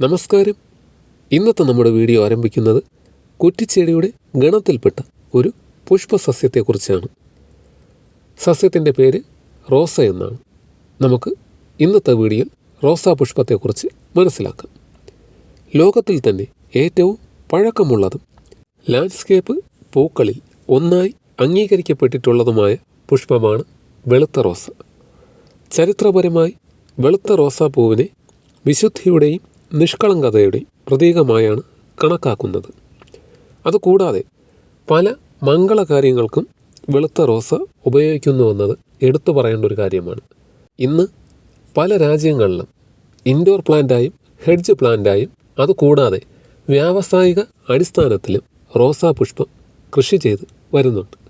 നമസ്കാരം. ഇന്നത്തെ നമ്മുടെ വീഡിയോ ആരംഭിക്കുന്നത് കുറ്റിച്ചെടിയുടെ ഗണത്തിൽപ്പെട്ട ഒരു പുഷ്പസസ്യത്തെക്കുറിച്ചാണ്. സസ്യത്തിന്റെ പേര് റോസ എന്നാണ്. നമുക്ക് ഇന്നത്തെ വീഡിയോയിൽ റോസാ പുഷ്പത്തെക്കുറിച്ച് മനസ്സിലാക്കാം. ലോകത്തിൽ തന്നെ ഏറ്റവും പഴക്കമുള്ളതും ലാൻഡ്സ്കേപ്പ് പൂക്കളിൽ ഒന്നായി അംഗീകരിക്കപ്പെട്ടിട്ടുള്ളതുമായ പുഷ്പമാണ് വെളുത്ത റോസ. ചരിത്രപരമായി വെളുത്ത റോസാപ്പൂവിനെ വിശുദ്ധിയുടെയും നിഷ്കളങ്കതയുടെയും പ്രതീകമായാണ് കണക്കാക്കുന്നത്. അതുകൂടാതെ പല മംഗളകാര്യങ്ങൾക്കും വെളുത്ത റോസ് ഉപയോഗിക്കുന്നുവെന്നത് എടുത്തു പറയേണ്ട ഒരു കാര്യമാണ്. ഇന്ന് പല രാജ്യങ്ങളിലും ഇൻഡോർ പ്ലാന്റായും ഹെഡ്ജ് പ്ലാന്റായും അതുകൂടാതെ വ്യാവസായിക അടിസ്ഥാനത്തിലും റോസാ പുഷ്പം കൃഷി ചെയ്ത് വരുന്നുണ്ട്.